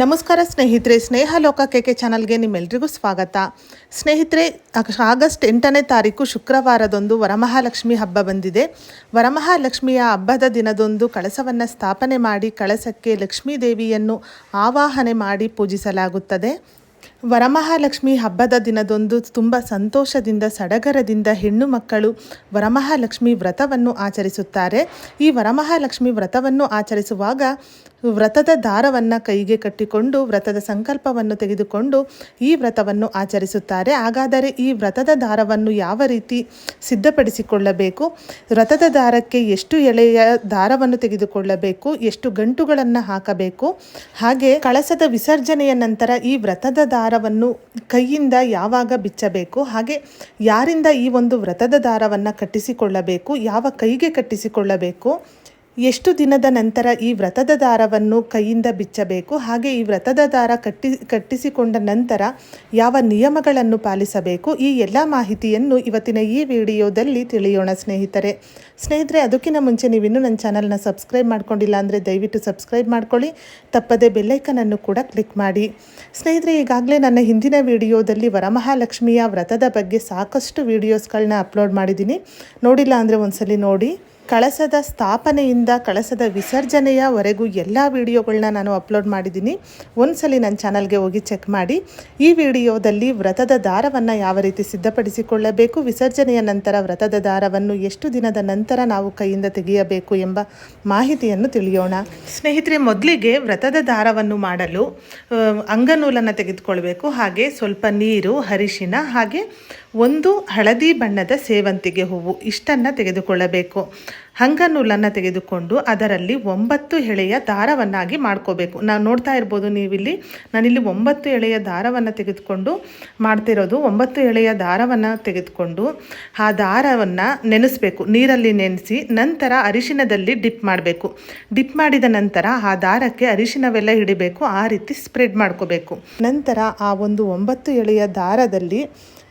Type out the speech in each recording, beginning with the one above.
ನಮಸ್ಕಾರ ಸ್ನೇಹಿತರೆ, ಸ್ನೇಹ ಲೋಕ ಕೆ ಕೆ ಚಾನಲ್ಗೆ ನಿಮ್ಮೆಲ್ರಿಗೂ ಸ್ವಾಗತ. ಸ್ನೇಹಿತರೆ ಆಗಸ್ಟ್ ಎಂಟನೇ ತಾರೀಕು ಶುಕ್ರವಾರದೊಂದು ವರಮಹಾಲಕ್ಷ್ಮಿ ಹಬ್ಬ ಬಂದಿದೆ. ವರಮಹಾಲಕ್ಷ್ಮಿಯ ಹಬ್ಬದ ದಿನದೊಂದು ಕಳಸವನ್ನು ಸ್ಥಾಪನೆ ಮಾಡಿ ಕಳಸಕ್ಕೆ ಲಕ್ಷ್ಮೀ ದೇವಿಯನ್ನು ಆವಾಹನೆ ಮಾಡಿ ಪೂಜಿಸಲಾಗುತ್ತದೆ. ವರಮಹಾಲಕ್ಷ್ಮಿ ಹಬ್ಬದ ದಿನದೊಂದು ತುಂಬ ಸಂತೋಷದಿಂದ, ಸಡಗರದಿಂದ ಹೆಣ್ಣು ಮಕ್ಕಳು ವರಮಹಾಲಕ್ಷ್ಮಿ ವ್ರತವನ್ನು ಆಚರಿಸುತ್ತಾರೆ. ಈ ವರಮಹಾಲಕ್ಷ್ಮಿ ವ್ರತವನ್ನು ಆಚರಿಸುವಾಗ ವ್ರತದ ದಾರವನ್ನು ಕೈಗೆ ಕಟ್ಟಿಕೊಂಡು, ವ್ರತದ ಸಂಕಲ್ಪವನ್ನು ತೆಗೆದುಕೊಂಡು ಈ ವ್ರತವನ್ನು ಆಚರಿಸುತ್ತಾರೆ. ಹಾಗಾದರೆ ಈ ವ್ರತದ ದಾರವನ್ನು ಯಾವ ರೀತಿ ಸಿದ್ಧಪಡಿಸಿಕೊಳ್ಳಬೇಕು? ವ್ರತದ ದಾರಕ್ಕೆ ಎಷ್ಟು ಎಳೆಯ ದಾರವನ್ನು ತೆಗೆದುಕೊಳ್ಳಬೇಕು? ಎಷ್ಟು ಗಂಟುಗಳನ್ನು ಹಾಕಬೇಕು? ಹಾಗೆ ಕಳಸದ ವಿಸರ್ಜನೆಯ ನಂತರ ಈ ವ್ರತದ ದಾರವನ್ನು ಕೈಯಿಂದ ಯಾವಾಗ ಬಿಚ್ಚಬೇಕು? ಹಾಗೆ ಯಾರಿಂದ ಈ ಒಂದು ವ್ರತದ ದಾರವನ್ನು ಕಟ್ಟಿಸಿಕೊಳ್ಳಬೇಕು? ಯಾವ ಕೈಗೆ ಕಟ್ಟಿಸಿಕೊಳ್ಳಬೇಕು? ಎಷ್ಟು ದಿನದ ನಂತರ ಈ ವ್ರತದ ದಾರವನ್ನು ಕೈಯಿಂದ ಬಿಚ್ಚಬೇಕು? ಹಾಗೆ ಈ ವ್ರತದ ದಾರ ಕಟ್ಟಿ, ಕಟ್ಟಿಸಿಕೊಂಡ ನಂತರ ಯಾವ ನಿಯಮಗಳನ್ನು ಪಾಲಿಸಬೇಕು? ಈ ಎಲ್ಲ ಮಾಹಿತಿಯನ್ನು ಇವತ್ತಿನ ಈ ವಿಡಿಯೋದಲ್ಲಿ ತಿಳಿಯೋಣ ಸ್ನೇಹಿತರೆ. ಸ್ನೇಹಿತರೆ, ಅದಕ್ಕಿಂತ ಮುಂಚೆ ನೀವಿನ್ನೂ ನನ್ನ ಚಾನಲ್ನ ಸಬ್ಸ್ಕ್ರೈಬ್ ಮಾಡ್ಕೊಂಡಿಲ್ಲ ಅಂದರೆ ದಯವಿಟ್ಟು ಸಬ್ಸ್ಕ್ರೈಬ್ ಮಾಡ್ಕೊಳ್ಳಿ. ತಪ್ಪದೆ ಬೆಲ್ಲೈಕನನ್ನು ಕೂಡ ಕ್ಲಿಕ್ ಮಾಡಿ. ಸ್ನೇಹಿತರೆ, ಈಗಾಗಲೇ ನನ್ನ ಹಿಂದಿನ ವಿಡಿಯೋದಲ್ಲಿ ವರಮಹಾಲಕ್ಷ್ಮಿಯ ವ್ರತದ ಬಗ್ಗೆ ಸಾಕಷ್ಟು ವಿಡಿಯೋಸ್ಗಳನ್ನ ಅಪ್ಲೋಡ್ ಮಾಡಿದ್ದೀನಿ. ನೋಡಿಲ್ಲ ಅಂದರೆ ಒಂದ್ಸಲಿ ನೋಡಿ. ಕಳಸದ ಸ್ಥಾಪನೆಯಿಂದ ಕಳಸದ ವಿಸರ್ಜನೆಯವರೆಗೂ ಎಲ್ಲ ವಿಡಿಯೋಗಳನ್ನ ನಾನು ಅಪ್ಲೋಡ್ ಮಾಡಿದ್ದೀನಿ. ಒಂದ್ಸಲಿ ನನ್ನ ಚಾನಲ್ಗೆ ಹೋಗಿ ಚೆಕ್ ಮಾಡಿ. ಈ ವಿಡಿಯೋದಲ್ಲಿ ವ್ರತದ ದಾರವನ್ನು ಯಾವ ರೀತಿ ಸಿದ್ಧಪಡಿಸಿಕೊಳ್ಳಬೇಕು, ವಿಸರ್ಜನೆಯ ನಂತರ ವ್ರತದ ದಾರವನ್ನು ಎಷ್ಟು ದಿನದ ನಂತರ ನಾವು ಕೈಯಿಂದ ತೆಗೆಯಬೇಕು ಎಂಬ ಮಾಹಿತಿಯನ್ನು ತಿಳಿಯೋಣ. ಸ್ನೇಹಿತರೆ, ಮೊದಲಿಗೆ ವ್ರತದ ದಾರವನ್ನು ಮಾಡಲು ಅಂಗನೂಲನ್ನು ತೆಗೆದುಕೊಳ್ಬೇಕು. ಹಾಗೆ ಸ್ವಲ್ಪ ನೀರು ಹರಿಶಿನ ಹಾಗೆ ಒಂದು ಹಳದಿ ಬಣ್ಣದ ಸೇವಂತಿಗೆ ಹೂವು ಇಷ್ಟನ್ನು ತೆಗೆದುಕೊಳ್ಳಬೇಕು. ಹಂಗನೂಲನ್ನು ತೆಗೆದುಕೊಂಡು ಅದರಲ್ಲಿ ಒಂಬತ್ತು ಎಳೆಯ ದಾರವನ್ನಾಗಿ ಮಾಡ್ಕೋಬೇಕು. ನಾವು ನೋಡ್ತಾ ಇರ್ಬೋದು ನೀವಿಲ್ಲಿ, ನಾನಿಲ್ಲಿ ಒಂಬತ್ತು ಎಳೆಯ ದಾರವನ್ನು ತೆಗೆದುಕೊಂಡು ಮಾಡ್ತಿರೋದು. ಒಂಬತ್ತು ಎಳೆಯ ದಾರವನ್ನು ತೆಗೆದುಕೊಂಡು ಆ ದಾರವನ್ನು ನೆನೆಸ್ಬೇಕು. ನೀರಲ್ಲಿ ನೆನೆಸಿ ನಂತರ ಅರಿಶಿನದಲ್ಲಿ ಡಿಪ್ ಮಾಡಬೇಕು. ಡಿಪ್ ಮಾಡಿದ ನಂತರ ಆ ದಾರಕ್ಕೆ ಅರಿಶಿನವೆಲ್ಲ ಹಿಡಿಬೇಕು. ಆ ರೀತಿ ಸ್ಪ್ರೆಡ್ ಮಾಡ್ಕೋಬೇಕು. ನಂತರ ಆ ಒಂದು ಒಂಬತ್ತು ಎಳೆಯ ದಾರದಲ್ಲಿ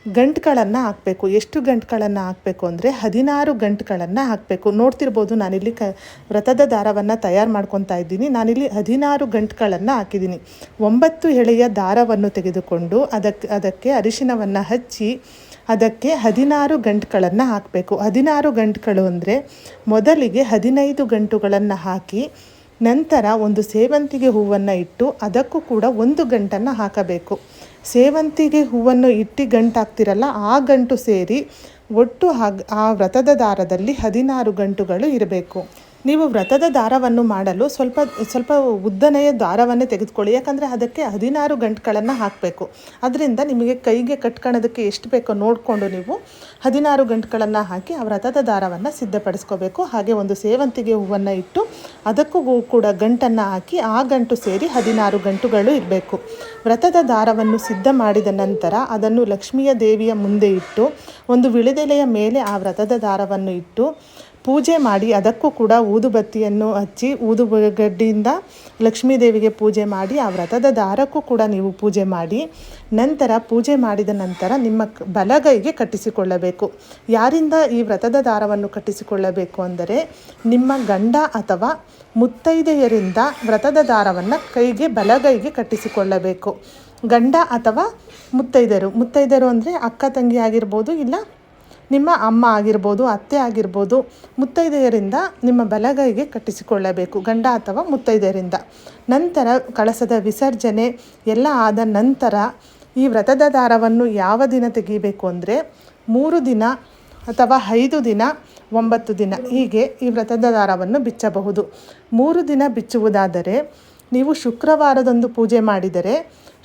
ಗಂಟುಗಳನ್ನು ಹಾಕಬೇಕು. ಎಷ್ಟು ಗಂಟುಗಳನ್ನು ಹಾಕಬೇಕು ಅಂದರೆ ಹದಿನಾರು ಗಂಟುಗಳನ್ನು ಹಾಕಬೇಕು. ನೋಡ್ತಿರ್ಬೋದು ನಾನಿಲ್ಲಿ ಕ ವ್ರತದ ದಾರವನ್ನು ತಯಾರು ಮಾಡ್ಕೊತಾ ಇದ್ದೀನಿ. ನಾನಿಲ್ಲಿ ಹದಿನಾರು ಗಂಟುಗಳನ್ನು ಹಾಕಿದ್ದೀನಿ. ಒಂಬತ್ತು ಎಳೆಯ ದಾರವನ್ನು ತೆಗೆದುಕೊಂಡು ಅದಕ್ಕೆ ಅದಕ್ಕೆ ಅರಿಶಿನವನ್ನು ಹಚ್ಚಿ ಅದಕ್ಕೆ ಹದಿನಾರು ಗಂಟುಗಳನ್ನು ಹಾಕಬೇಕು. ಹದಿನಾರು ಗಂಟುಗಳು ಅಂದರೆ ಮೊದಲಿಗೆ ಹದಿನೈದು ಗಂಟುಗಳನ್ನು ಹಾಕಿ ನಂತರ ಒಂದು ಸೇವಂತಿಗೆ ಹೂವನ್ನು ಇಟ್ಟು ಅದಕ್ಕೂ ಕೂಡ ಒಂದು ಗಂಟನ್ನು ಹಾಕಬೇಕು. ಸೇವಂತಿಗೆ ಹೂವನ್ನು ಇಟ್ಟು ಗಂಟು ಹಾಕ್ತಿರಲ್ಲ ಆ ಗಂಟು ಸೇರಿ ಒಟ್ಟು ಆ ವ್ರತದ ದಾರದಲ್ಲಿ ಹದಿನಾರು ಗಂಟುಗಳು ಇರಬೇಕು. ನೀವು ವ್ರತದ ದಾರವನ್ನು ಮಾಡಲು ಸ್ವಲ್ಪ ಸ್ವಲ್ಪ ಉದ್ದನೆಯ ದಾರವನ್ನೇ ತೆಗೆದುಕೊಳ್ಳಿ. ಯಾಕಂದರೆ ಅದಕ್ಕೆ ಹದಿನಾರು ಗಂಟುಗಳನ್ನು ಹಾಕಬೇಕು. ಅದರಿಂದ ನಿಮಗೆ ಕೈಗೆ ಕಟ್ಕೊಳ್ಳೋದಕ್ಕೆ ಎಷ್ಟು ಬೇಕೋ ನೋಡಿಕೊಂಡು ನೀವು ಹದಿನಾರು ಗಂಟುಗಳನ್ನು ಹಾಕಿ ಆ ವ್ರತದ ದಾರವನ್ನು ಸಿದ್ಧಪಡಿಸ್ಕೋಬೇಕು. ಹಾಗೆ ಒಂದು ಸೇವಂತಿಗೆ ಹೂವನ್ನು ಇಟ್ಟು ಅದಕ್ಕೂ ಕೂಡ ಗಂಟನ್ನು ಹಾಕಿ ಆ ಗಂಟು ಸೇರಿ ಹದಿನಾರು ಗಂಟುಗಳು ಇರಬೇಕು. ವ್ರತದ ದಾರವನ್ನು ಸಿದ್ಧ ಮಾಡಿದ ನಂತರ ಅದನ್ನು ಲಕ್ಷ್ಮಿಯ ದೇವಿಯ ಮುಂದೆ ಇಟ್ಟು ಒಂದು ವಿಳಿದೆಲೆಯ ಮೇಲೆ ಆ ವ್ರತದ ದಾರವನ್ನು ಇಟ್ಟು ಪೂಜೆ ಮಾಡಿ ಅದಕ್ಕೂ ಕೂಡ ಊದುಬತ್ತಿಯನ್ನು ಹಚ್ಚಿ ಊದುಗಡ್ಡಿಯಿಂದ ಲಕ್ಷ್ಮೀ ದೇವಿಗೆ ಪೂಜೆ ಮಾಡಿ, ಆ ವ್ರತದ ದಾರಕ್ಕೂ ಕೂಡ ನೀವು ಪೂಜೆ ಮಾಡಿ, ನಂತರ ಪೂಜೆ ಮಾಡಿದ ನಂತರ ನಿಮ್ಮ ಬಲಗೈಗೆ ಕಟ್ಟಿಸಿಕೊಳ್ಳಬೇಕು. ಯಾರಿಂದ ಈ ವ್ರತದ ದಾರವನ್ನು ಕಟ್ಟಿಸಿಕೊಳ್ಳಬೇಕು ಅಂದರೆ, ನಿಮ್ಮ ಗಂಡ ಅಥವಾ ಮುತ್ತೈದೆಯರಿಂದ ವ್ರತದ ದಾರವನ್ನು ಕೈಗೆ, ಬಲಗೈಗೆ ಕಟ್ಟಿಸಿಕೊಳ್ಳಬೇಕು. ಗಂಡ ಅಥವಾ ಮುತ್ತೈದರು ಮುತ್ತೈದರು ಅಂದರೆ ಅಕ್ಕ ತಂಗಿ ಆಗಿರ್ಬೋದು ಇಲ್ಲ ನಿಮ್ಮ ಅಮ್ಮ ಆಗಿರ್ಬೋದು, ಅತ್ತೆ ಆಗಿರ್ಬೋದು ಮುತ್ತೈದೆಯರಿಂದ ನಿಮ್ಮ ಬಲಗೈಗೆ ಕಟ್ಟಿಸಿಕೊಳ್ಳಬೇಕು, ಗಂಡ ಅಥವಾ ಮುತ್ತೈದೆಯರಿಂದ. ನಂತರ ಕಳಸದ ವಿಸರ್ಜನೆ ಎಲ್ಲ ಆದ ನಂತರ ಈ ವ್ರತದ ದಾರವನ್ನು ಯಾವ ದಿನ ತೆಗೀಬೇಕು ಅಂದರೆ ಮೂರು ದಿನ ಅಥವಾ ಐದು ದಿನ, ಒಂಬತ್ತು ದಿನ ಹೀಗೆ ಈ ವ್ರತದ ದಾರವನ್ನು ಬಿಚ್ಚಬಹುದು. ಮೂರು ದಿನ ಬಿಚ್ಚುವುದಾದರೆ ನೀವು ಶುಕ್ರವಾರದಂದು ಪೂಜೆ ಮಾಡಿದರೆ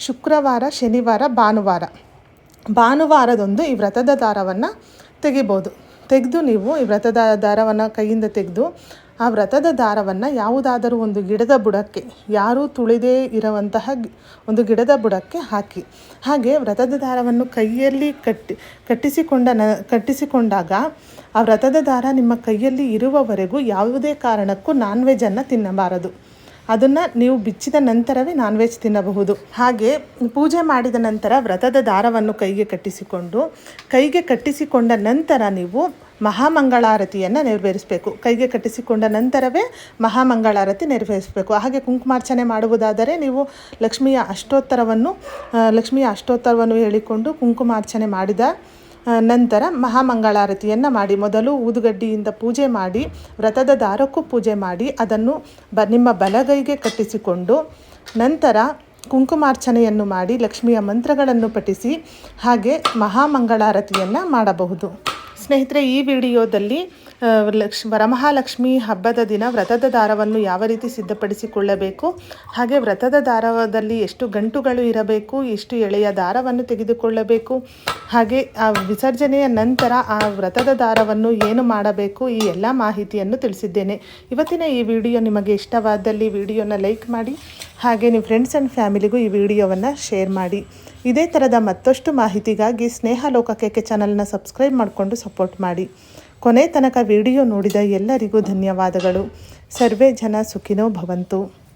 ಶುಕ್ರವಾರ, ಶನಿವಾರ, ಭಾನುವಾರ. ಭಾನುವಾರದಂದು ಈ ವ್ರತದ ದಾರವನ್ನು ತೆಗಿಬೋದು. ತೆಗೆದು ನೀವು ಈ ವ್ರತದ ದಾರವನ್ನು ಕೈಯಿಂದ ತೆಗೆದು, ಆ ವ್ರತದ ದಾರವನ್ನು ಯಾವುದಾದರೂ ಒಂದು ಗಿಡದ ಬುಡಕ್ಕೆ, ಯಾರೂ ತುಳಿದೇ ಇರುವಂತಹ ಒಂದು ಗಿಡದ ಬುಡಕ್ಕೆ ಹಾಕಿ. ಹಾಗೆ ವ್ರತದ ದಾರವನ್ನು ಕೈಯಲ್ಲಿ ಕಟ್ಟಿ, ಕಟ್ಟಿಸಿಕೊಂಡ ಕಟ್ಟಿಸಿಕೊಂಡಾಗ ಆ ವ್ರತದ ದಾರ ನಿಮ್ಮ ಕೈಯಲ್ಲಿ ಇರುವವರೆಗೂ ಯಾವುದೇ ಕಾರಣಕ್ಕೂ ನಾನ್ ವೆಜ್ಜನ್ನು ತಿನ್ನಬಾರದು. ಅದನ್ನು ನೀವು ಬಿಚ್ಚಿದ ನಂತರವೇ ನಾನ್ ವೆಜ್ ತಿನ್ನಬಹುದು. ಹಾಗೆ ಪೂಜೆ ಮಾಡಿದ ನಂತರ ವ್ರತದ ದಾರವನ್ನು ಕೈಗೆ ಕಟ್ಟಿಸಿಕೊಂಡು, ಕೈಗೆ ಕಟ್ಟಿಸಿಕೊಂಡ ನಂತರ ನೀವು ಮಹಾಮಂಗಳಾರತಿಯನ್ನು ನೆರವೇರಿಸಬೇಕು. ಕೈಗೆ ಕಟ್ಟಿಸಿಕೊಂಡ ನಂತರವೇ ಮಹಾಮಂಗಳಾರತಿ ನೆರವೇರಿಸಬೇಕು. ಹಾಗೆ ಕುಂಕುಮಾರ್ಚನೆ ಮಾಡುವುದಾದರೆ ನೀವು ಲಕ್ಷ್ಮಿಯ ಅಷ್ಟೋತ್ತರವನ್ನು ಲಕ್ಷ್ಮಿಯ ಅಷ್ಟೋತ್ತರವನ್ನು ಹೇಳಿಕೊಂಡು ಕುಂಕುಮಾರ್ಚನೆ ಮಾಡಿದ ನಂತರ ಮಹಾಮಂಗಳಾರತಿಯನ್ನು ಮಾಡಿ, ಮೊದಲು ಊದುಗಡ್ಡಿಯಿಂದ ಪೂಜೆ ಮಾಡಿ, ವ್ರತದ ದಾರಕ್ಕೂ ಪೂಜೆ ಮಾಡಿ, ಅದನ್ನು ಬ, ನಿಮ್ಮ ಬಲಗೈಗೆ ಕಟ್ಟಿಸಿಕೊಂಡು, ನಂತರ ಕುಂಕುಮಾರ್ಚನೆಯನ್ನು ಮಾಡಿ, ಲಕ್ಷ್ಮಿಯ ಮಂತ್ರಗಳನ್ನು ಪಠಿಸಿ, ಹಾಗೆ ಮಹಾಮಂಗಳಾರತಿಯನ್ನು ಮಾಡಬಹುದು. ಸ್ನೇಹಿತರೆ, ಈ ವಿಡಿಯೋದಲ್ಲಿ ಲಕ್ಷ್ ವರಮಹಾಲಕ್ಷ್ಮಿ ಹಬ್ಬದ ದಿನ ವ್ರತದ ದಾರವನ್ನು ಯಾವ ರೀತಿ ಸಿದ್ಧಪಡಿಸಿಕೊಳ್ಳಬೇಕು, ಹಾಗೆ ವ್ರತದ ದಾರದಲ್ಲಿ ಎಷ್ಟು ಗಂಟುಗಳು ಇರಬೇಕು, ಎಷ್ಟು ಎಳೆಯ ದಾರವನ್ನು ತೆಗೆದುಕೊಳ್ಳಬೇಕು, ಹಾಗೆ ಆ ವಿಸರ್ಜನೆಯ ನಂತರ ಆ ವ್ರತದ ದಾರವನ್ನು ಏನು ಮಾಡಬೇಕು, ಈ ಎಲ್ಲ ಮಾಹಿತಿಯನ್ನು ತಿಳಿಸಿದ್ದೇನೆ. ಇವತ್ತಿನ ಈ ವಿಡಿಯೋ ನಿಮಗೆ ಇಷ್ಟವಾದಲ್ಲಿ ವಿಡಿಯೋನ ಲೈಕ್ ಮಾಡಿ, ಹಾಗೆ ನಿಮ್ಮ ಫ್ರೆಂಡ್ಸ್ ಆ್ಯಂಡ್ ಫ್ಯಾಮಿಲಿಗೂ ಈ ವಿಡಿಯೋವನ್ನು ಶೇರ್ ಮಾಡಿ. ಇದೇ ಥರದ ಮತ್ತಷ್ಟು ಮಾಹಿತಿಗಾಗಿ ಸ್ನೇಹ ಲೋಕಕ್ಕೆ ಚಾನಲ್ನ ಸಬ್ಸ್ಕ್ರೈಬ್ ಮಾಡಿಕೊಂಡು ಸಪೋರ್ಟ್ ಮಾಡಿ. ಕೊನೆ ತನಕ ವಿಡಿಯೋ ನೋಡಿದ ಎಲ್ಲರಿಗೂ ಧನ್ಯವಾದಗಳು. ಸರ್ವೇ ಜನ ಸುಖಿನೋ ಭವಂತು.